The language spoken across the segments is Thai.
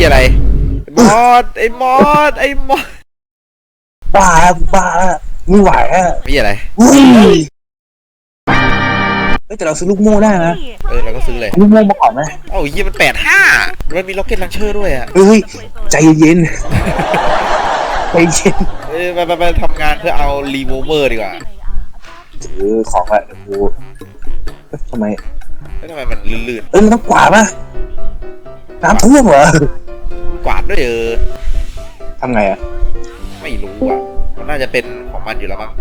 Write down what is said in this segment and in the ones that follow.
ชี่ยอะไร มอสไอ้มอสไอ้มอสบ้ากูบ้าไม่ไหวอะมีอะไรอุ้ยเฮ้ยแต่เราซื้อลูกโม่ได้นะเออเราก็ซื้อเลยลูกโม่มาก่อนไหมเอ้าเยี่ยมันแปดห้ามันมีล็อกเก็ตลันเชอร์ด้วยอะเฮ้ยใจเย็นใจเย็นเออไปไปไปทำงานเพื่อเอารีโวเวอร์ดีกว่าถือของอะเดี๋ยวกูเอ้ยทำไมแล้วทำไมมันลื่นเอ้ยมันต้องกวาดป่ะน้ำท่วมเหรอๆ กวาดด้วยเออทำไงอะ ไม่รู้อะมันน่าจะเป็นของมันอยู่แล้วมั้ง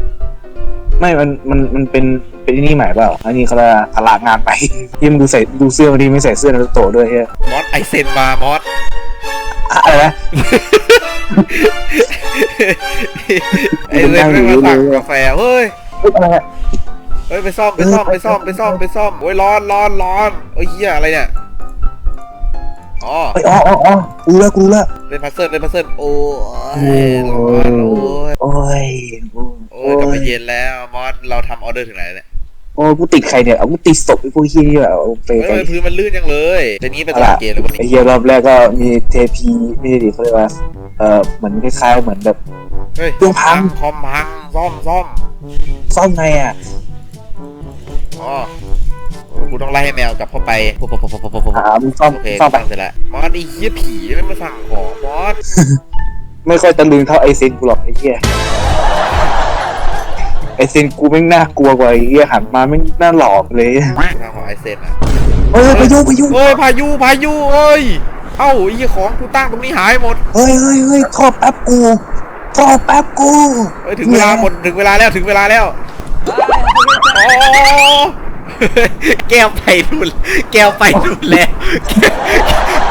ไม่ มัน มัน มันเป็น เป็นที่นี่ใหม่เปล่า อันนี้เขาละพลางานไป ยิ่งดูใส่ดูเสื้อบางทีไม่ใส่เสื้อนารูโตะด้วยเฮ้ยมอสไอเซนมามอสอะอะไรนะ ไอเซนไม่มาสั่งกาแฟเฮ้ย เฮ้ยอะไรอะ เฮ้ยไปซ่อมไปซ่อมไปซ่อมไปซ่อมไปซ่อมโอ้ยร้อนร้อนร้อนโอ้ยเหี้ยอะไรเนี่ย อ๋อเอ้ยอ๋ออ๋ออ๋อกูรู้แล้วกูรู้แล้วเป็นพัซเซิลเป็นพัซเซิลโอ้ยร้อนโอ้ยโอ้ยโอ้ยกลับมาเย็นแล้วมอสเราทำออเดอร์ถึงไหนเนี่ยโอ้ยกูติดใครเนี่ยเอากูติดศพไอ้พวกขี้นี่แบบเอาไปเฮ้ยไปพื้นมันลื่นยังเลยเดี๋ยวนี้ไปตอะลาไรดเกมเลยวันไอ้นี้เหี้ยรอบแรกก็มีเทพีไม่ได้ดิเขาเรียกว่าเออเหมือนคล้ายๆเหมือนแบบเฮ้ยเครื่องพังคอมพังซ่อมซ่อมซ่อมไงอะอ๋อ กูต้องไล่ให้แมวกลับเข้าไปปุ๊บปุ๊บปุ๊บปุ๊บปุ๊บปุ๊บหามึงซ่อมโอเคซ่อมไปตั้งเสร็จแล้วมอสไอ้เหี้ยผีไม่มาสั่งของมอสไม่ค่อยตะลึงเท่าไอเซนกูหรอกไอ้เหี้ยไอเซนกูแม่งน่ากลัวกว่าไอ้เหี้ยหันมาแม่งน่าหลอกเลยทางของไอเซนอะเฮ้ยไปยุ่งไปยุ่งเฮ้ยพายุพายุเอ้ยเอ้าไอ้เหี้ยของกูตั้งตรงนี้หายหมดเฮ้ยเฮ้ยเฮ้ยท่อแป๊บกูท่อแป๊บกูเฮ้ยถึงเวลาหมดถึงเวลาแล้วถึงเวลาแล้วอ๋อ แก้วไปนู่นแก้วไปนู่นแล้ว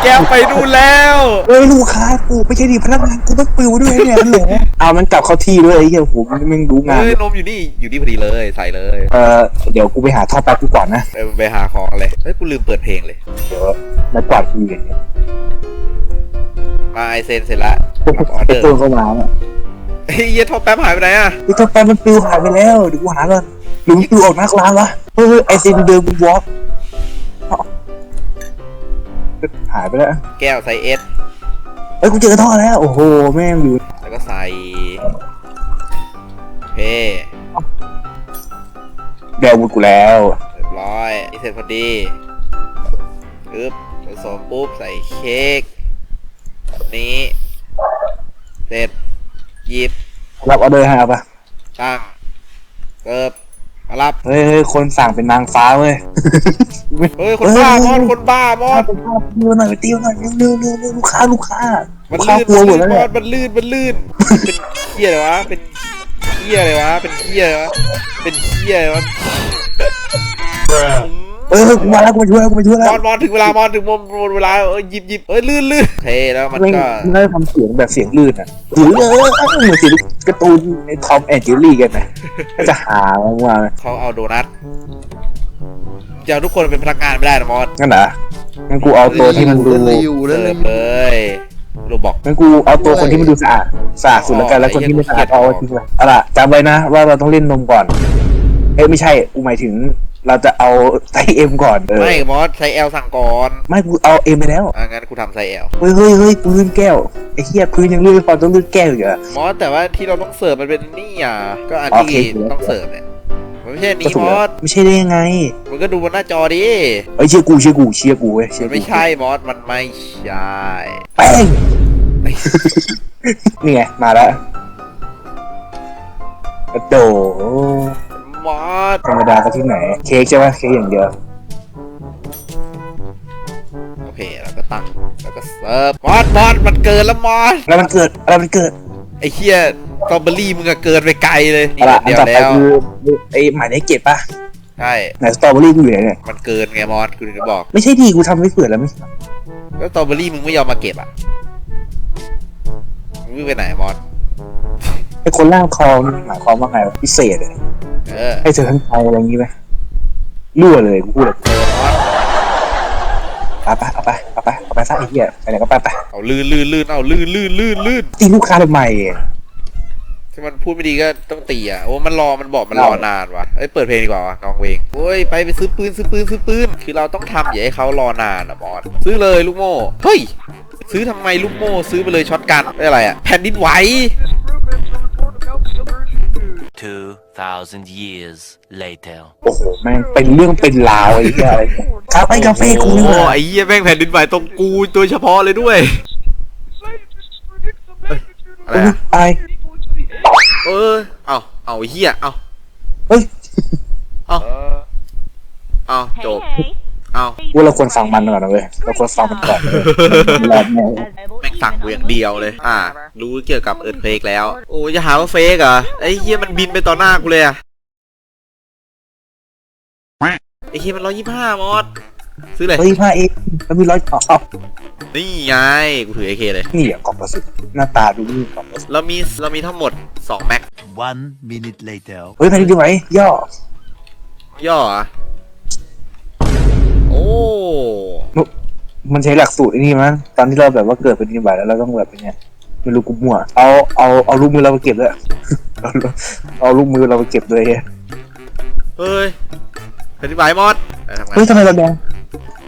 แก้วไปนู่นแล้วเฮ้ยลูกค้ากูไม่ใช่ดิพนักงานกูต้องปิวด้วยเนี่ยฮัลโหลเอามันกลับเข้าที่ด้วยไอ้เหี้ยผมแม่งรู้งานเฮ้ยนมอยู่นี่อยู่นี่พอดีเลยใส่เลยเออเดี๋ยวกูไปหาท่อแป๊บกูก่อนนะไปไปหาของอะไรเฮ้ยกูลืมเปิดเพลงเลยเดี๋ยวมากวาดทีอย่างเงี้ยมาไอเซนเสร็จละรับออเดไอ้อร์ตัวเข้ามาเนี่ยเฮ้ยเหี้ยท็อปแป๊บหายไปไหนอะไอ้ท่อแป๊บมันปิวหายไปแล้วเดี๋ยวกูหาก่อน หรือมันปิวออกนอกร้านวะเฮ้ยเฮ้ยไอซินเดินกูวอล์กหายไปแล้วแก้วใส่เอสเอ้ยกูเจอท่อแล้ว โอ้โห แม่งอยู่แล้วก็ใส่โอเคแดวบุดกูแล้วเรียบร้อยเสร็จพอดีปึ๊บผสมปุ๊บใส่เค้กนี้ เสร็จหยิบรับออเดอร์ให้เอาปะตั้งเสิร์ ฟมารับเฮ้ยเฮ้ยคนสั่งเป็นนางฟ้าเว้ยเฮ้ย คนบ้ามอดคนบ้ามอดไปตีวหน่อยไปตีวหน่อยเร็วเร็วเร็วเร็วลูกค้าลูกค้ามัลูนกค้าลื่นกลัวมันหมลื่ดนแล้วมเนี่อยดมันลื่นมันลื่นเป็นเคี้ยอะไรวะเป็นเคี้ยอะไรวะเป็นเคี้ยอะไรวะเป็นเคี้ยอะไรวะ เออกูมาแล้วกูมาช่วยแล้วกูมาช่วยมแล้วอนมอนถึงเวลามอนถึงหมดเวลาเออหยิบหยิบเอ้ยลื่นลื่นโอเคแล้วมันไม่ก็ไม่ได้ทำเสียงแบบเสียงลื่นอะหรือเออเหมือนเสียงการ์ตูนในทอมแอนด์เจอรี่กันนะก็จะหาว่าเขาเอาโดนัทจะเอาทุกคนเป็นพนักงานไม่ได้นะมอสงั้นเหรองั้นกูเอาตัวที่มันดูเสิร์ฟเลยรูบอกงั้นกูเอาตัวคนที่มันดูสะอาดสะอาดสุดแล้วกันแล้วคนที่ไม่สะอาดเอาไว้ทิ้งไปเอาล่ะจำไว้นะว่าเราต้องเล่นนมก่อน เอ้ยไม่ใช่กูหมายถึง เราจะเอาไซส์เอ็มก่อนเออไม่มอสใช้แอลสั่งก่อนไม่กูเอาเอ็มไปแล้วอะงั้นกูทำไซส์แอลเฮ้ยเฮ้ยเฮ้ยกูลื่นแก้วไอ้เหี้ยพื้นยังลื่นไม่พอต้องลื่นแก้วอีกเหรอมอสแต่ว่าที่เราต้องเสิร์ฟมันเป็นนี่อะก็อันโอเคที่ต้องเสิร์ฟเนี่ยมันไม่ใช่ก็นี่ถูกมแล้อวสไม่ใช่ได้ยังไง มันก็ดูบนหน้าจอดิเอ้ยเชื่อกูเชื่อกูเชื่อกูเว้ยเชื่มัอนกูไม่ใช่มอสมันไม่ใช่แป้งนี่ไงมาแล้วกระโด ดมอสธรรมดาก็ที่ไหน เค้กใช่ปะเค้กอย่างเดียวโอเคแล้วก็ตั้งแล้วก็เสิร์ฟมอสมอสมันเกินแล้วมอสแล้วมันเกิดอะไรมันเกิดไอ้เหี้ยสตรอเบอรี่มึงอะเกินไปไกลเลยนี่เอาล่ะอันเดียวต่อไปแล้วคือไอ้หมายเลขเจ็ดปะใช่ไหนสตรอเบอรี่กูอยู่ไหนเนี่ยมันเกินไงมอสกูถึงบอก ไม่ใช่ดีกูทำไม่เกิดแล้วไม่แล้วสตรอเบอรี่มึงไม่ยอมมาเก็บอะมึงวิ่งไปไหนมอสไอ้คนล่างคอมันหมายความว่าไงวะพิเศษอะ เออให้เธอทั้งใจอะไรอย่างงี้ไหมรั่วเลยกูพูดเลยเกินมอสเอาไปเอาไปเอาไปเอาไปซะไอ้เหี้ยไปไหนก็ไปไปเอาลื่นลื่นลื่นเอาลื่นลื่นลื่นลื่นตีลูกค้าทำไมถ้ามันพูดไม่ดีก็ต้องตีอะโอ้มันรอมันบอกมันรอนานว่ะเอ้ยเปิดเพลงดีกว่าวะกองเพลงโอ้ยไปไปซื้อปืนซื้อปืนซื้อปืนคือเราต้องทำอย่าให้เขารอนานอะบอสซื้อเลยลูกโม่เฮ้ยซื้อทำไมลูกโม่ซื้อไปเลยช็อตกันไม่อะไรอะแผ่นดินไหว 2,000 years later. โอ้โหแม่งเป็นเรื่องเป็นราวไอ้เหี้ยอะไรกาแฟกาแฟกูโอ้นี่โหหว่าไอ้เหี้ยแม่งแผ่นดินไหวตรงกูโดยเฉพาะเลยด้วยเอ้ยอะไรอะไอ้เออ เอาเอาไอ้เหี้ยเอาเฮ้ยเอาเอาจบเอาว่าเราควรฟังมันก่อนนะเว้ยเราควรฟังมันก่อนรอบแม่งแม่ง สั่งกูอย่างเดียวเลย อ่า รู้เกี่ยวกับเอิร์ธเฟกแล้ว โอ้ยจะหาว่าเฟกเหรอ ไอ้เฮียมันบินไปต่อหน้ากูเลยอะไอ้เฮียมันร้อยยี่ห้ามอสซื้อเลยเฮ้ยผ้าเองแล้วมีร้อยอ๋อนี่ไง กูถือเอเคเลย นี่อะกล่องกระสุนหน้าตาดูนี่กล่องกระสุนเรามี เรามีทั้งหมด2แม็ก One minute later. เฮ้ยแผ่นดินไหวย่อ ย่ออะโอ้ มันใช้หลักสูตรไอ้นี่มั้งตอนที่เราแบบว่าเกิดเป็นดินไหวแล้วเราต้องแบบเป็นเนี่ยไม่รู้กูมั่วเอาเอาเอาลูกมือเราไปเก็บด้วยเอาเอาลูกมือเราไปเก็บด้วยเฮ้ยเฮ้ยแผ่นดินไหวมอสไปทำงานเฮ้ยทำไมเราแดง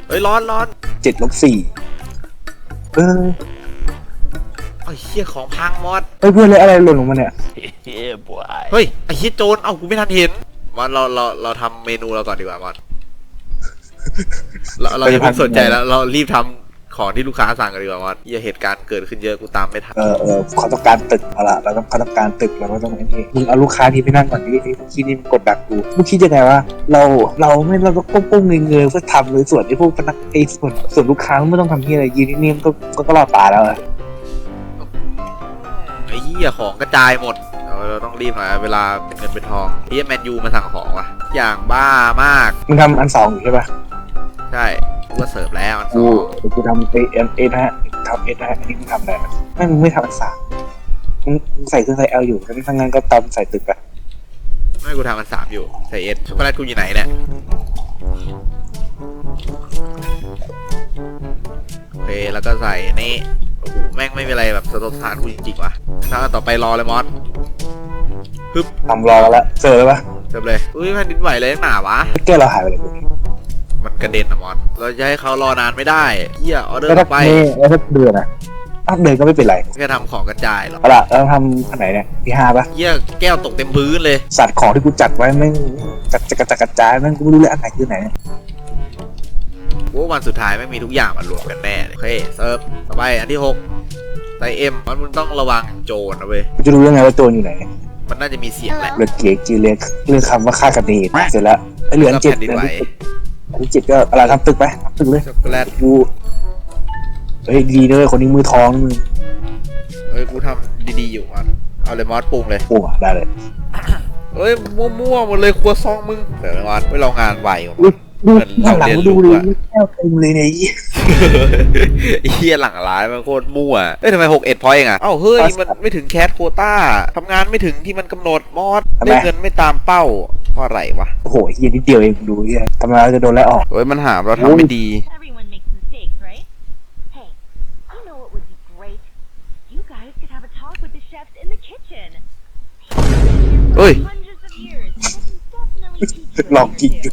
เฮ้ยร้อนร้อนเจ็ดลบสี่เออไอ้เฮียของพังมอสเฮ้ยเพื่อนเลยอะไรหล่นลงมาเนี่ย yeah, boy. เฮ้ยไอ้เฮียโจรเอ้ากูไม่ทันเห็นมอสเราเราเราทำเมนูเราก่อนดีกว่ามอส เราเราอย่าเพิ่งสนใจแล้ว เรารีบทำของที่ลูกค้าสั่งกันดีกว่ามอสเฮียเหตุการณ์เกิดขึ้นเยอะกูตามไม่ทัน เออเออเขาต้องการตึกเอาละเราต้องเขาต้องการตึกเราก็ต้องไอ้นี่มึงเอาลูกค้าที่ไปนั่งก่อนดิที่คิดนี่มันกดดักกูมึงคิดยังไงวะเราเราไม่เราก็ก้มก้มเงยเงยๆเพื่อทำเลยส่วนไอ้พวกพนักไอ้ส่วนส่วนลูกค้าไม่ต้องทำที่อะไรยืนนิ่งๆก็ก็ก็รอดตายแล้วอะไอ้เฮียของกระจายหมดเราเราต้องรีบหน่อยเวลาเป็นเงินเป็นทองเฮียแมนยูมาสั่งของว่ะ อย่างบ้ามากมึงทำอันสองอยู่ใช่ปะ ใช่กูก็เสิร์ฟแล้วอันสกูองกูทำเอเอ็นเอนะฮะทำเอนะฮะอันนี้มึงทำอะไรนะไม่มึงไม่ทำอันสามมึงมึงใส่เครื่องใส่เอลอยู่งั้นทั้างนั้นก็ตำใส่ตึกไปไม่กูทำอันสามอยู่ใส่เอ็ดช็อกโกแลตกูอยู่ไหนเนี่ยโอเคแล้วก็ใส่อันนี่โอ้โหแม่งไม่มีอะไรแบบสะทกสถานกูจริงๆว่ะถ้าต่อไปรอเลยมอสทำรอแล้วละเจอแล้วปะเริ่มเลยอุ้ยแผ่นดินไหวเลยหนาวะ แก้วเราหายไปเลย มันกระเด็นอะมอสเราจะให้เขารอนานไม่ได้เฮียออเดอแล้วร์ถ้าไปไม่แล้วถ้าเดือนอะถ้าเดือนก็ไม่เป็นไรแค่ทำของกระจายหรอกเอาล่ะแล้วทำอันไหนเนี่ยที่ห้าปะเฮียแก้วตกเต็มพื้นเลย สัตว์ของที่กูจัดไว้แม่งจัดกระจัดกระจายแม่งกูไม่รู้เลยอันไหนคือไหนกูว่าวันสุดท้ายไม่งมีทุกอย่างมารวมกันแน่เลยโอเคเซิร์ฟต่อไปอันที่หกใส่เอ็มมันมึงต้องระวังโจรนะเว้ย กูจะรู้ยังไงว่าตัวอยู่ไหนมันน่าจะมีเสียงแหละ เลือดเกียกจีเรียกเรื่องคำว่าฆ่ากันเดชเสร็จแล้วไอ้เหลือแล้วเจ็ดแผ่นดินไหว อันที่เจ็ดก็อะไรทำตึกไปทำตึกเลยช็อกโกแลตกูเฮ้ยดีเลยคนนี้มือทองนะมึงเอ้ยกูทำดีๆอยู่มันเอาเลยมอสปรุงเลยปวดได้เลย เอ้ยมั่วๆหมดเลยครัวซองมึงเดี๋ยวมอสไม่เรางานไหวว่ะอุ๊ยดูเหมือ นหลังหลังเราเรียนดูรู้เลยอะแก้วเต็มเลยเนี่ยไอ้เหี้ยไอ้เฮียหลังร้ายมันโคตรมั่วเอ้ยทำไมหกเอ็ดพอยต์เองอะเอ้าเฮ้ยมันไม่ถึงแคสโควต้าทำงานไม่ถึงที่มันกำหนดมอสได้เงินไม่ตามเป้าเพราะอะไรวะโอ้โหไอ้เหี้ยนิดเดียวเองดูเหี้ยทำไมเราจะโดนไล่ออกเฮ้ยมันหามเราทำไม่ดี Everyone makes mistakes, right? Hey, you know what would be great? You guys could have a talk with the chefs in the kitchen. Oi. Hundreds of years. They can definitely teach you ลอง what กิน to ดู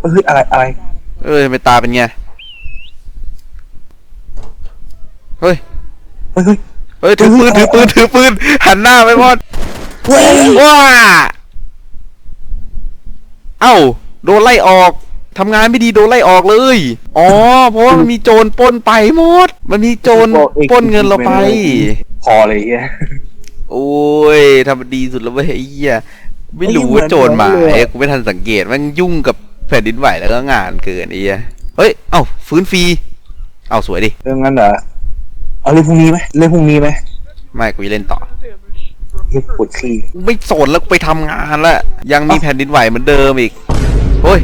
เฮ้ยอะไรอะไร bad influence. เอ้ยทำไมตาเป็นไง เฮ้ย เฮ้ยเฮ้ย เฮ้ยถือปืนถือปืนถือปืนหันหน้าไปมอสเว้ย ว้าเอ้าโดนไล่ออกทำงานไม่ดีโดนไล่ออกเลย อ๋อ เพราะว่ามันมีโจรปล้นไปหมด มันมีโจรปล้นเงินเราไป พอเลยไอ้เหี้ยโอ้ยทำดีสุดแล้วเว้ยไอ้เหี้ยไม่รู้ว่าโจรมาเอ้ยกูไม่ทันสังเกตมันยุ่งกับ แผ่นดินไหวแล้วก็งานเกินไอ้เหี้ยเฮ้ย เอ้าฟื้นฟรี เอ้าสวยดิ เรื่องนั้นเหรอเอาเรื่องพรุ่งนี้ไหมเรื่องพรุ่งนี้ไหมไม่กูจะเล่นต่อ เรื่องปวดขี้กูไม่สนแล้วกูไปทำงานแล้วยังมีแผ่นดินไหวเหมือนเดิมอีกเฮ้ย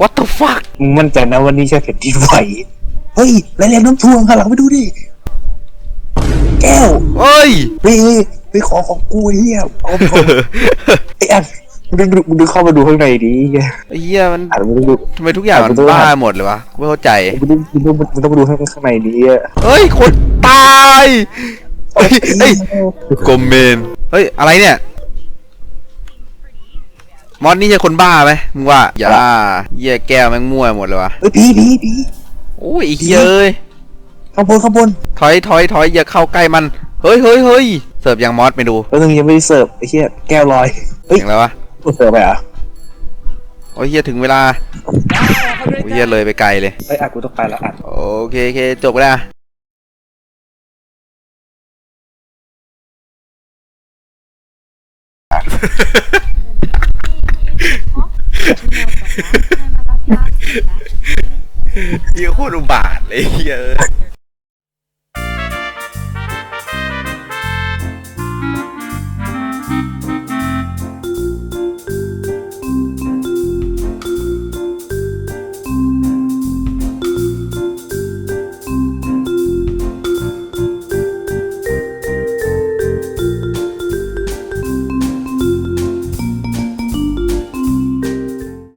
what the fuck มึงมั่นใจนะวันนี้ใช่แผ่นดินไหวเฮ้ยแรงๆน้ำท่วมข้างหลังไปดูดิแก้วเฮ้ยไปไปขอของกูไอ้เฮียเอาไปขอไอ้อัน มึงดูมึงดูเข้ามาดูข้างในดิเหี้ยไอ้เหี้ยมันอ่านมึงต้องดูทำไมทุกอย่างมันบ้าหมดเลยวะกูไม่เข้าใจ มึงต้องมึงต้องมึงต้องมาดูข้างข้างในดิเหี้ยเฮ้ยคนตายเฮ้ยเฮ้ยกมเมนเฮ้ยอะไรเนี่ยมอสนี่ใช่คนบ้าไหมมึงว่าอย่าเหี้ยแก้วแม่งมั่วหมดเลยวะเฮ้ยผีผีผีโอ้ยไอ้เหี้ยเอ้ยข้างบนข้างบนถอยถอยถอยอย่าเข้าใกล้มันเฮ้ยเฮ้ยเฮ้ยเสิร์ฟยังมอสไปดูแล้วนึงยังไม่ได้เสิร์ฟไอ้เหี้ยแก้วลอยเฮ้ยอย่างไรวะ กูเสิร์ฟไปเหรอะโอ้ยเฮียถึงเวลาโอ้ยเฮียเลยไปไกลเลยเฮ้ยอะกูต้องไปแล้วอะ โอเคโอเคจบแล้วเฮียโคตรอุบาทเลยเฮียเอ้ย